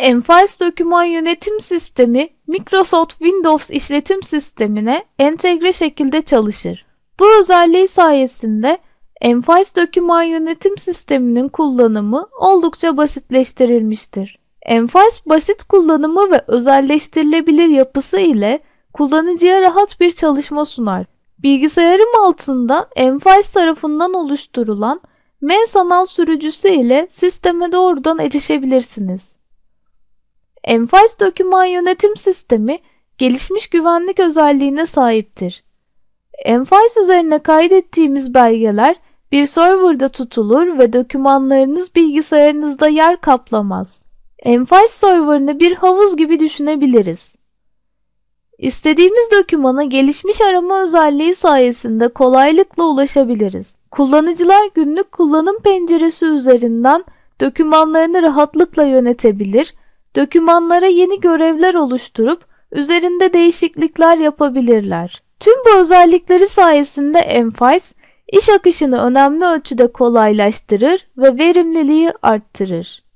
Enfiles doküman yönetim sistemi Microsoft Windows işletim sistemine entegre şekilde çalışır. Bu özelliği sayesinde Enfiles doküman yönetim sisteminin kullanımı oldukça basitleştirilmiştir. Enfiles basit kullanımı ve özelleştirilebilir yapısı ile kullanıcıya rahat bir çalışma sunar. Bilgisayarım altında Enfiles tarafından oluşturulan M sanal sürücüsü ile sisteme doğrudan erişebilirsiniz. Enfiles doküman yönetim sistemi gelişmiş güvenlik özelliğine sahiptir. Enfiles üzerine kaydettiğimiz belgeler bir serverda tutulur ve dokümanlarınız bilgisayarınızda yer kaplamaz. Enfiles serverını bir havuz gibi düşünebiliriz. İstediğimiz dokümana gelişmiş arama özelliği sayesinde kolaylıkla ulaşabiliriz. Kullanıcılar günlük kullanım penceresi üzerinden dokümanlarını rahatlıkla yönetebilir, dokümanlara yeni görevler oluşturup üzerinde değişiklikler yapabilirler. Tüm bu özellikleri sayesinde Enfiles iş akışını önemli ölçüde kolaylaştırır ve verimliliği arttırır.